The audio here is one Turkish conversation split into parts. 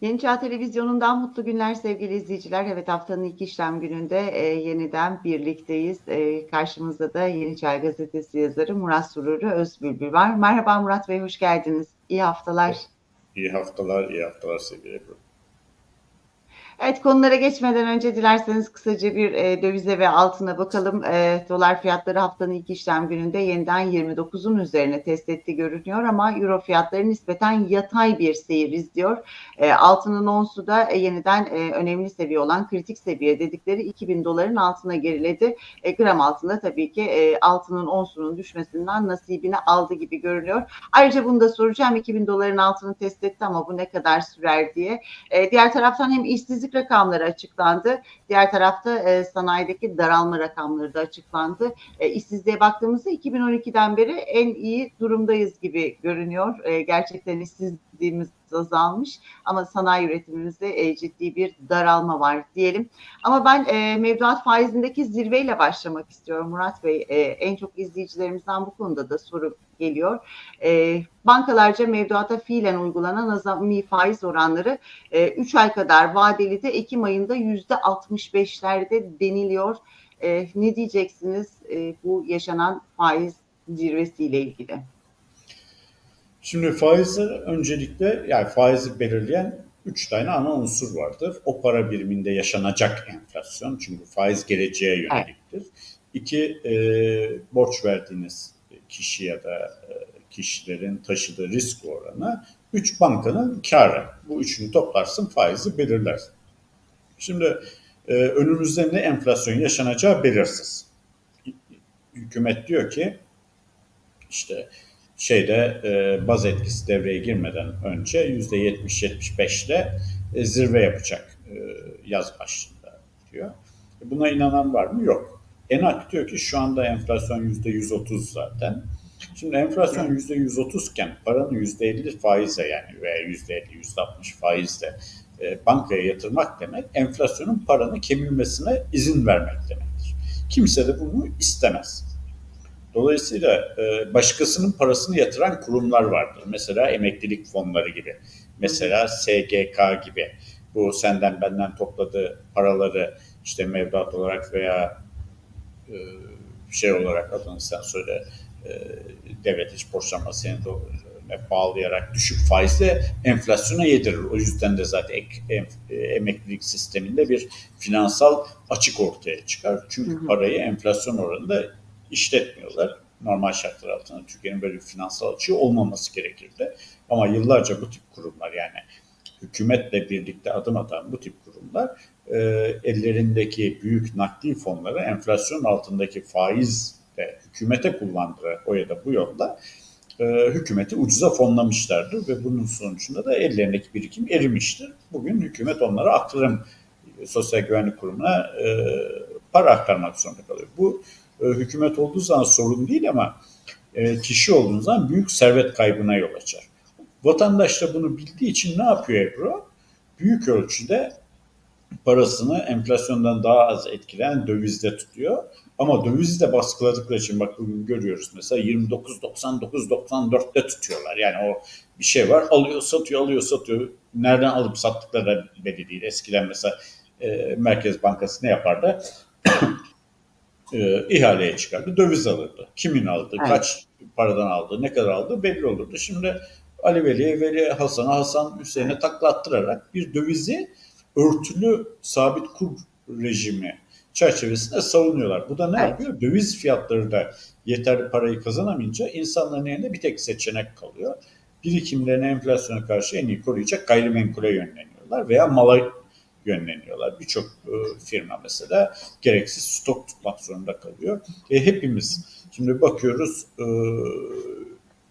Yeni Çağ Televizyonu'ndan mutlu günler sevgili izleyiciler. Evet haftanın ilk işlem gününde e, yeniden birlikteyiz. E, karşımızda da Yeni Çağ Gazetesi yazarı Murat Sururu Özbülbül var. Merhaba Murat Bey, hoş geldiniz. İyi haftalar. İyi haftalar, iyi haftalar sevgili Ebru. Evet konulara geçmeden önce dilerseniz kısaca bir e, dövize ve altına bakalım. E, dolar fiyatları haftanın ilk işlem gününde yeniden 29'un üzerine test etti görünüyor ama euro fiyatları nispeten yatay bir seyir izliyor. E, altının onsu da e, yeniden e, önemli seviye olan kritik seviye dedikleri 2000 doların altına geriledi. E, gram altında tabii ki e, altının onsunun düşmesinden nasibini aldı gibi görünüyor. Ayrıca bunu da soracağım 2000 doların altını test etti ama bu ne kadar sürer diye. E, diğer taraftan hem işsizlik rakamları açıklandı. Diğer tarafta e, sanayideki daralma rakamları da açıklandı. E, işsizliğe baktığımızda 2012'den beri en iyi durumdayız gibi görünüyor. E, gerçekten işsizliğimiz azalmış ama sanayi üretimimizde e, ciddi bir daralma var diyelim. Ama ben e, mevduat faizindeki zirveyle başlamak istiyorum Murat Bey. E, en çok izleyicilerimizden bu konuda da soru geliyor. E, bankalarca mevduata fiilen uygulanan azami faiz oranları 3 e, ay kadar vadeli de Ekim ayında %65'lerde deniliyor. E, ne diyeceksiniz e, bu yaşanan faiz zirvesiyle ilgili? Şimdi faizler öncelikle yani faizi belirleyen üç tane ana unsur vardır. O para biriminde yaşanacak enflasyon çünkü faiz geleceğe yöneliktir. İki, e, borç verdiğiniz kişi ya da e, kişilerin taşıdığı risk oranı. Üç, bankanın karı. Bu üçünü toplarsın faizi belirlersin. Şimdi e, önümüzde ne enflasyon yaşanacağı belirsiz. Hükümet diyor ki işte şeyde e, baz etkisi devreye girmeden önce yüzde 70-75 ile e, zirve yapacak e, yaz başında diyor. Buna inanan var mı? Yok. Enak diyor ki şu anda enflasyon yüzde 130 zaten. Şimdi enflasyon yüzde 130 iken paranın yüzde 50 faizle yani veya yüzde 50, yüzde 60 faizle e, bankaya yatırmak demek enflasyonun paranı kemirmesine izin vermek demektir. Kimse de bunu istemez. Dolayısıyla e, başkasının parasını yatıran kurumlar vardır. Mesela emeklilik fonları gibi, mesela SGK gibi. Bu senden benden topladığı paraları işte mevduat olarak veya e, şey olarak adını sen söyle e, devlet iç borçlanma senedine bağlayarak düşük faizle enflasyona yedirir. O yüzden de zaten ek, em, e, emeklilik sisteminde bir finansal açık ortaya çıkar. Çünkü hı hı. parayı enflasyon oranında işletmiyorlar. Normal şartlar altında Türkiye'nin böyle bir finansal açığı olmaması gerekirdi. Ama yıllarca bu tip kurumlar yani hükümetle birlikte adım atan bu tip kurumlar e, ellerindeki büyük nakdi fonları enflasyon altındaki faiz ve hükümete kullandığı o ya da bu yolda e, hükümeti ucuza fonlamışlardır ve bunun sonucunda da ellerindeki birikim erimiştir. Bugün hükümet onlara aktarım Sosyal Güvenlik Kurumu'na e, para aktarmak zorunda kalıyor. Bu e, hükümet olduğu zaman sorun değil ama e, kişi olduğunuz zaman büyük servet kaybına yol açar. Vatandaş da bunu bildiği için ne yapıyor Ebru? Büyük ölçüde parasını enflasyondan daha az etkileyen dövizde tutuyor. Ama dövizi de baskıladıkları için bak bugün görüyoruz mesela 29.99-94'te tutuyorlar. Yani o bir şey var alıyor satıyor alıyor satıyor. Nereden alıp sattıkları da belli değil. Eskiden mesela e, Merkez Bankası ne yapardı? E, ihaleye çıkardı. Döviz alırdı. Kimin aldı, evet. kaç paradan aldı, ne kadar aldı belli olurdu. Şimdi Ali Veli'ye, Veli Hasan'a, Hasan Hüseyin'e taklattırarak bir dövizi örtülü sabit kur rejimi çerçevesinde savunuyorlar. Bu da ne evet. yapıyor? Döviz fiyatları da yeterli parayı kazanamayınca insanların elinde bir tek seçenek kalıyor. Birikimlerini enflasyona karşı en iyi koruyacak gayrimenkule yönleniyorlar veya mala yönleniyorlar. Birçok e, firma mesela gereksiz stok tutmak zorunda kalıyor. E, hepimiz şimdi bakıyoruz e,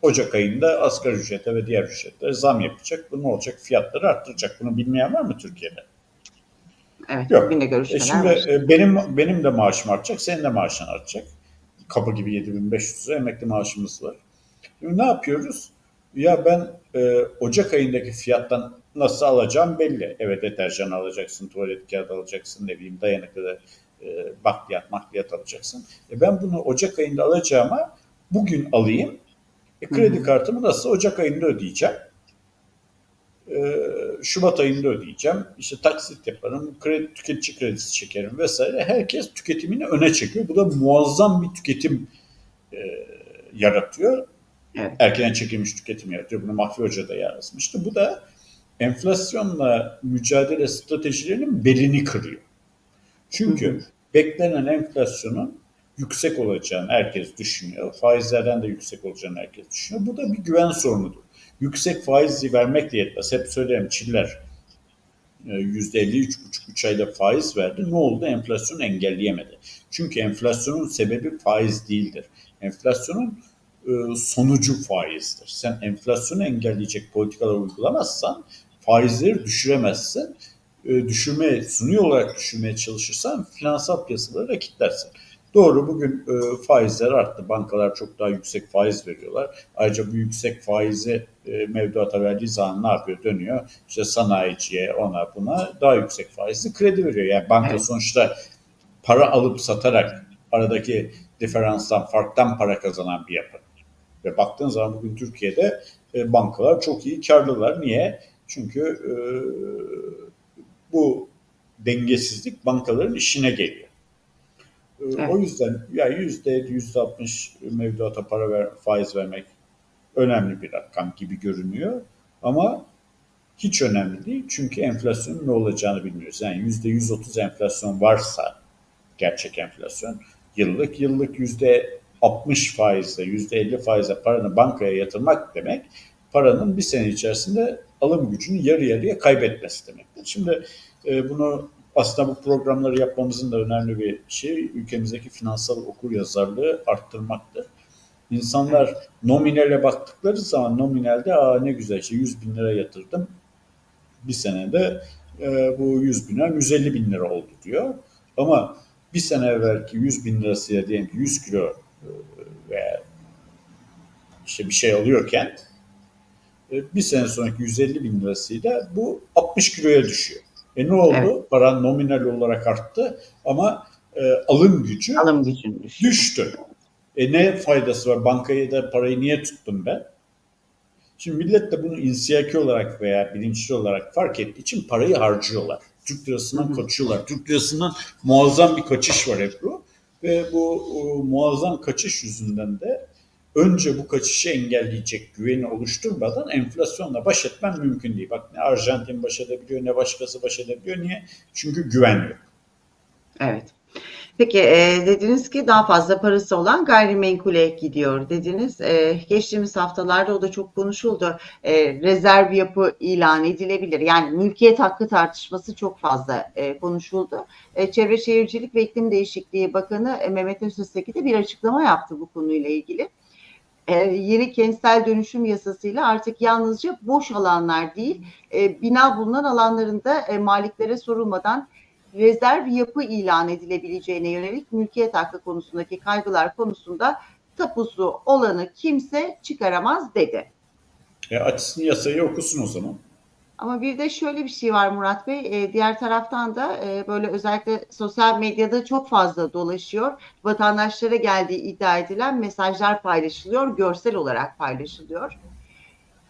Ocak ayında asgari ücrete ve diğer ücretlere zam yapacak. Bu ne olacak? Fiyatları arttıracak. Bunu bilmeyen var mı Türkiye'de? Evet, Yok. Bugün de görüşmeler e şimdi var. benim benim de maaşım artacak, senin de maaşın artacak. Kapı gibi 7500 lira emekli maaşımız var. Şimdi ne yapıyoruz? Ya ben e, Ocak ayındaki fiyattan nasıl alacağım belli. Evet deterjan alacaksın, tuvalet kağıdı alacaksın, ne bileyim dayanıklı e, bakliyat, makliyat alacaksın. E ben bunu Ocak ayında alacağıma bugün alayım. E, kredi kartımı nasıl Ocak ayında ödeyeceğim. e, Şubat ayında ödeyeceğim. İşte taksit yaparım, kredi, tüketici kredisi çekerim vesaire. Herkes tüketimini öne çekiyor. Bu da muazzam bir tüketim e, yaratıyor. Evet. Erken çekilmiş tüketim yaratıyor. Bunu Mahfi Hoca da yazmıştı. Bu da enflasyonla mücadele stratejilerinin belini kırıyor. Çünkü Hı hı. beklenen enflasyonun yüksek olacağını herkes düşünüyor. Faizlerden de yüksek olacağını herkes düşünüyor. Bu da bir güven sorunudur. Yüksek faizi vermekle yetmez. Hep söylerim Çiller e, %53,5-3 ayda faiz verdi. Ne oldu? Enflasyonu engelleyemedi. Çünkü enflasyonun sebebi faiz değildir. Enflasyonun e, sonucu faizdir. Sen enflasyonu engelleyecek politikalar uygulamazsan faizleri düşüremezsin. E, düşürmeye, suni olarak düşürmeye çalışırsan finansal piyasaları da kilitlersin. Doğru bugün e, faizler arttı. Bankalar çok daha yüksek faiz veriyorlar. Ayrıca bu yüksek faizi e, mevduata verdiği zaman ne yapıyor? Dönüyor. İşte sanayiciye, ona buna daha yüksek faizli kredi veriyor. Yani banka Evet. sonuçta para alıp satarak aradaki diferanstan, farktan para kazanan bir yapı. Ve baktığın zaman bugün Türkiye'de e, bankalar çok iyi karlılar. Niye? Çünkü e, bu dengesizlik bankaların işine geliyor. E, Evet. O yüzden yani yüzde yüzde altmış mevduata para ver, faiz vermek önemli bir rakam gibi görünüyor. Ama hiç önemli değil. Çünkü enflasyonun ne olacağını bilmiyoruz. Yani yüzde 130 enflasyon varsa gerçek enflasyon yıllık yıllık yüzde 60 faizle yüzde 50 faizle paranı bankaya yatırmak demek paranın bir sene içerisinde alım gücünü yarı yarıya kaybetmesi demektir. Şimdi e, bunu aslında bu programları yapmamızın da önemli bir şey ülkemizdeki finansal okur yazarlığı arttırmaktır. İnsanlar nominale baktıkları zaman nominalde Aa, ne güzel işte 100 bin lira yatırdım bir senede e, bu 100 bin lira 150 bin lira oldu diyor. Ama bir sene evvelki 100 bin lirasıyla diyelim ki 100 kilo e, veya işte bir şey alıyorken bir sene sonraki 150 bin lirasıyla bu 60 kiloya düşüyor. E ne oldu? Evet. Para nominal olarak arttı ama e, alım gücü Alım gücün düştü. E ne faydası var? Bankaya da parayı niye tuttum ben? Şimdi millet de bunu insiyaki olarak veya bilinçli olarak fark ettiği için parayı harcıyorlar. Türk lirasından Hı hı. kaçıyorlar. Türk lirasından muazzam bir kaçış var Ebru. Ve bu o, muazzam kaçış yüzünden de önce bu kaçışı engelleyecek güveni oluşturmadan enflasyonla baş etmen mümkün değil. Bak ne Arjantin baş edebiliyor ne başkası baş edebiliyor. Niye? Çünkü güven yok. Evet. Peki e, dediniz ki daha fazla parası olan gayrimenkule gidiyor dediniz. E, geçtiğimiz haftalarda o da çok konuşuldu. E, rezerv yapı ilan edilebilir. Yani mülkiyet hakkı tartışması çok fazla e, konuşuldu. E, Çevre Şehircilik ve İklim Değişikliği Bakanı e, Mehmet Öztürk de bir açıklama yaptı bu konuyla ilgili. E, yeni kentsel dönüşüm yasasıyla artık yalnızca boş alanlar değil, e, bina bulunan alanlarında e, maliklere sorulmadan rezerv yapı ilan edilebileceğine yönelik mülkiyet hakkı konusundaki kaygılar konusunda tapusu olanı kimse çıkaramaz dedi. E açsın yasayı okusun o zaman. Ama bir de şöyle bir şey var Murat Bey. e, diğer taraftan da e, böyle özellikle sosyal medyada çok fazla dolaşıyor. Vatandaşlara geldiği iddia edilen mesajlar paylaşılıyor, görsel olarak paylaşılıyor.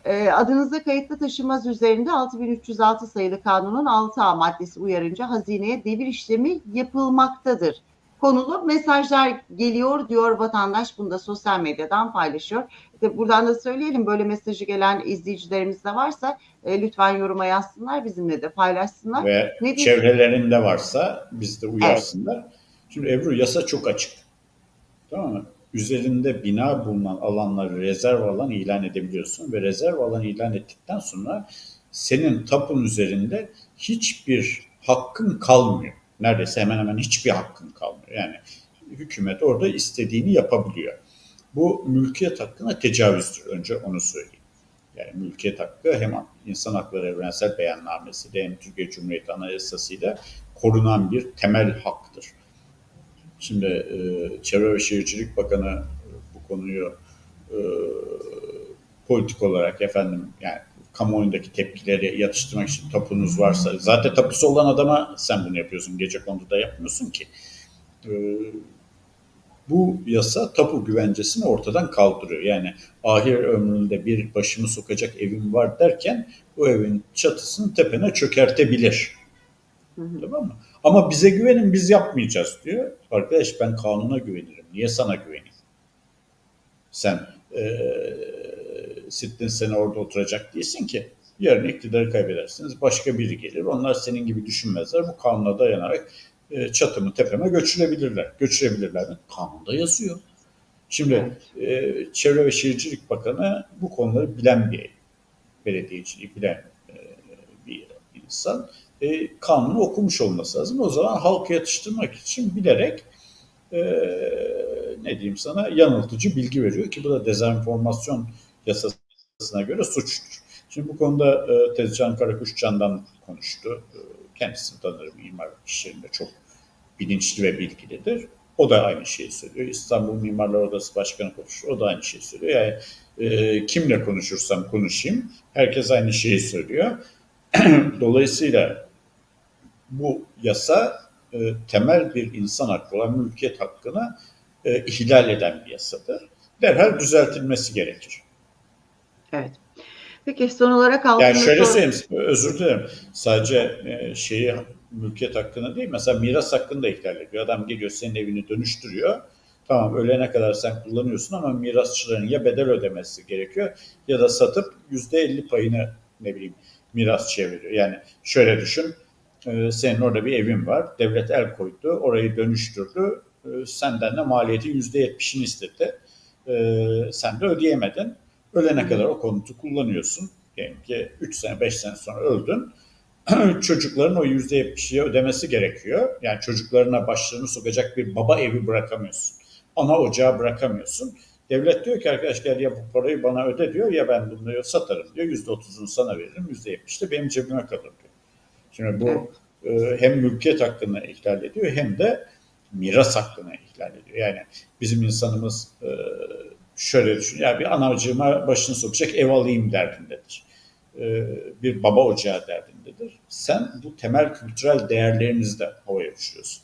E, adınıza kayıtlı taşınmaz üzerinde 6306 sayılı kanunun 6A maddesi uyarınca hazineye devir işlemi yapılmaktadır. Konulu mesajlar geliyor diyor vatandaş. Bunu da sosyal medyadan paylaşıyor. İşte buradan da söyleyelim böyle mesajı gelen izleyicilerimiz de varsa e, lütfen yoruma yazsınlar bizimle de paylaşsınlar. Ve Ne çevrelerinde varsa biz de uyarsınlar. Şimdi Ebru yasa çok açık. Tamam mı? Üzerinde bina bulunan alanları rezerv alan ilan edebiliyorsun ve rezerv alan ilan ettikten sonra senin tapun üzerinde hiçbir hakkın kalmıyor. Neredeyse hemen hemen hiçbir hakkın kalmıyor. Yani hükümet orada istediğini yapabiliyor. Bu mülkiyet hakkına tecavüzdür. Önce onu söyleyeyim. Yani mülkiyet hakkı hem insan hakları evrensel beyannamesi hem Türkiye Cumhuriyeti Anayasası'yla korunan bir temel haktır. Şimdi e, Çevre ve Şehircilik Bakanı e, bu konuyu e, politik olarak efendim yani kamuoyundaki tepkileri yatıştırmak için tapunuz varsa zaten tapusu olan adama sen bunu yapıyorsun. Gece konuda yapmıyorsun ki. E, Bu yasa tapu güvencesini ortadan kaldırıyor. Yani ahir ömründe bir başımı sokacak evim var derken o evin çatısını tepene çökertebilir. Hı hı. Tamam mı? Ama bize güvenin biz yapmayacağız diyor. Arkadaş ben kanuna güvenirim. Niye sana güveneyim? Sen eee sittin sene orada oturacak değilsin ki. Yarın iktidarı kaybedersiniz. Başka biri gelir. Onlar senin gibi düşünmezler. Bu kanuna dayanarak e, çatımı tepeme göçürebilirler. Göçürebilirler? Kanunda yazıyor. Şimdi e, Çevre ve Şehircilik Bakanı bu konuları bilen bir belediyeciliği bilen e, bir insan. E, kanunu okumuş olması lazım. O zaman halkı yatıştırmak için bilerek e, ne diyeyim sana yanıltıcı bilgi veriyor ki bu da dezenformasyon yasasına göre suçtur. Şimdi bu konuda e, Tezcan Karakuşcan'dan konuştu. E, kendisini tanırım mimar işlerinde çok bilinçli ve bilgilidir. O da aynı şeyi söylüyor. İstanbul Mimarlar Odası Başkanı konuşuyor. O da aynı şeyi söylüyor. Yani e, kimle konuşursam konuşayım herkes aynı şeyi söylüyor. Dolayısıyla bu yasa e, temel bir insan hakkı olan mülkiyet hakkını e, ihlal eden bir yasadır. Derhal düzeltilmesi gerekir. Evet. Peki son olarak altında Yani şöyle söyleyeyim, özür dilerim. Sadece e, şeyi mülkiyet hakkını değil, mesela miras hakkını da ihlal ediyor. Adam geliyor senin evini dönüştürüyor. Tamam ölene kadar sen kullanıyorsun ama mirasçıların ya bedel ödemesi gerekiyor ya da satıp yüzde elli payını ne bileyim mirasçıya veriyor. Yani şöyle düşün, e, senin orada bir evin var, devlet el koydu, orayı dönüştürdü, e, senden de maliyeti yüzde yetmişini istedi. Sen de ödeyemedin. Ölene kadar o konutu kullanıyorsun. Diyelim ki 3 sene 5 sene sonra öldün. Çocukların o %70'i ödemesi gerekiyor. Yani çocuklarına başlarını sokacak bir baba evi bırakamıyorsun. Ana ocağı bırakamıyorsun. Devlet diyor ki arkadaş gel ya bu parayı bana öde diyor ya ben bunu diyor, satarım diyor. %30'unu sana veririm %70 de benim cebime kalır diyor. Şimdi bu e, hem mülkiyet hakkını ihlal ediyor hem de miras hakkını ihlal ediyor. Yani bizim insanımız e, şöyle düşün. Ya bir anacığıma başını sokacak ev alayım derdindedir. Ee, bir baba ocağı derdindedir. Sen bu temel kültürel değerlerinizi de havaya uçuruyorsun.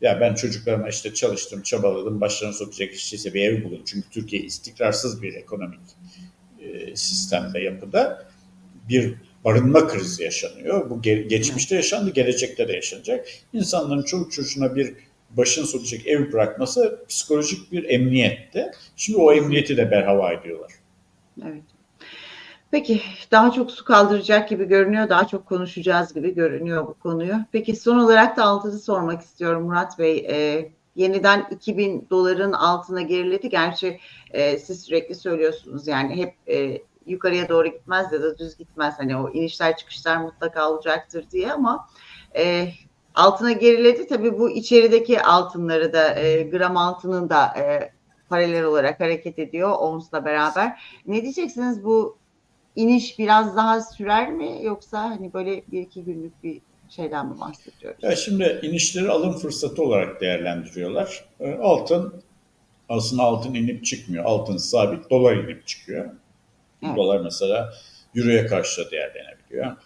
Ya ben çocuklarıma işte çalıştım, çabaladım, başlarına sokacak işçiyse bir ev bulun. Çünkü Türkiye istikrarsız bir ekonomik e, sistemde, yapıda bir barınma krizi yaşanıyor. Bu ge- geçmişte yaşandı, gelecekte de yaşanacak. İnsanların çoluk çocuğuna bir başını sokacak ev bırakması psikolojik bir emniyetti. Şimdi o emniyeti de berhava ediyorlar. Evet. Peki daha çok su kaldıracak gibi görünüyor, daha çok konuşacağız gibi görünüyor bu konuyu. Peki son olarak da altını sormak istiyorum Murat Bey. Ee, yeniden 2000 doların altına geriledi. Gerçi e, siz sürekli söylüyorsunuz yani hep e, yukarıya doğru gitmez ya da düz gitmez. Hani o inişler çıkışlar mutlaka olacaktır diye ama e, altına geriledi. Tabii bu içerideki altınları da e, gram altının da e, paralel olarak hareket ediyor ONS'la beraber. Ne diyeceksiniz bu iniş biraz daha sürer mi yoksa hani böyle bir iki günlük bir şeyden mi bahsediyoruz? Ya şimdi inişleri alım fırsatı olarak değerlendiriyorlar. E, Altın aslında altın inip çıkmıyor. Altın sabit, dolar inip çıkıyor. Evet. Dolar mesela Euro'ya karşı da değerlenebiliyor.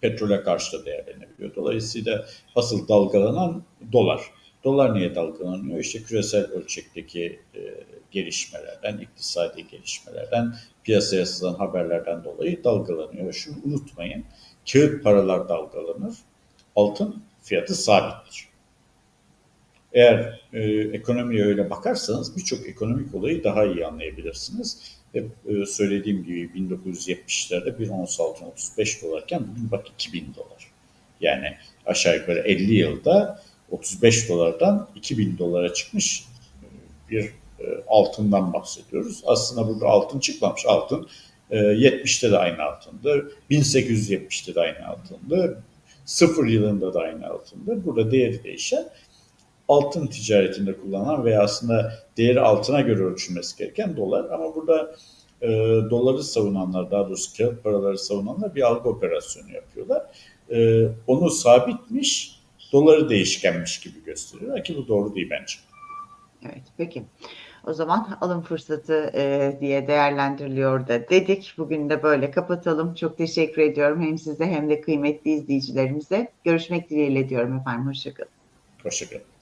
Petrole karşı da değerlenebiliyor. Dolayısıyla asıl dalgalanan dolar. Dolar niye dalgalanıyor? İşte küresel ölçekteki e, gelişmelerden, iktisadi gelişmelerden, piyasaya sızan haberlerden dolayı dalgalanıyor. Şunu unutmayın, kağıt paralar dalgalanır, altın fiyatı sabittir. Eğer e, ekonomiye öyle bakarsanız birçok ekonomik olayı daha iyi anlayabilirsiniz. Hep e, söylediğim gibi 1970'lerde bir ons altın 35 dolarken bugün bak 2000 dolar. Yani aşağı yukarı 50 yılda 35 dolardan 2000 dolara çıkmış e, bir e, altından bahsediyoruz. Aslında burada altın çıkmamış. Altın e, 70'te de aynı altındı. 1870'te de aynı altındı. Sıfır yılında da aynı altındı. Burada değeri değişen altın ticaretinde kullanılan veya aslında değeri altına göre ölçülmesi gereken dolar. Ama burada e, doları savunanlar, daha doğrusu kağıt paraları savunanlar bir algı operasyonu yapıyorlar. E, onu sabitmiş, doları değişkenmiş gibi gösteriyorlar ki bu doğru değil bence. Evet peki. O zaman alım fırsatı e, diye değerlendiriliyor da dedik. Bugün de böyle kapatalım. Çok teşekkür ediyorum hem size hem de kıymetli izleyicilerimize. Görüşmek dileğiyle diyorum efendim. Hoşçakalın. Hoşçakalın.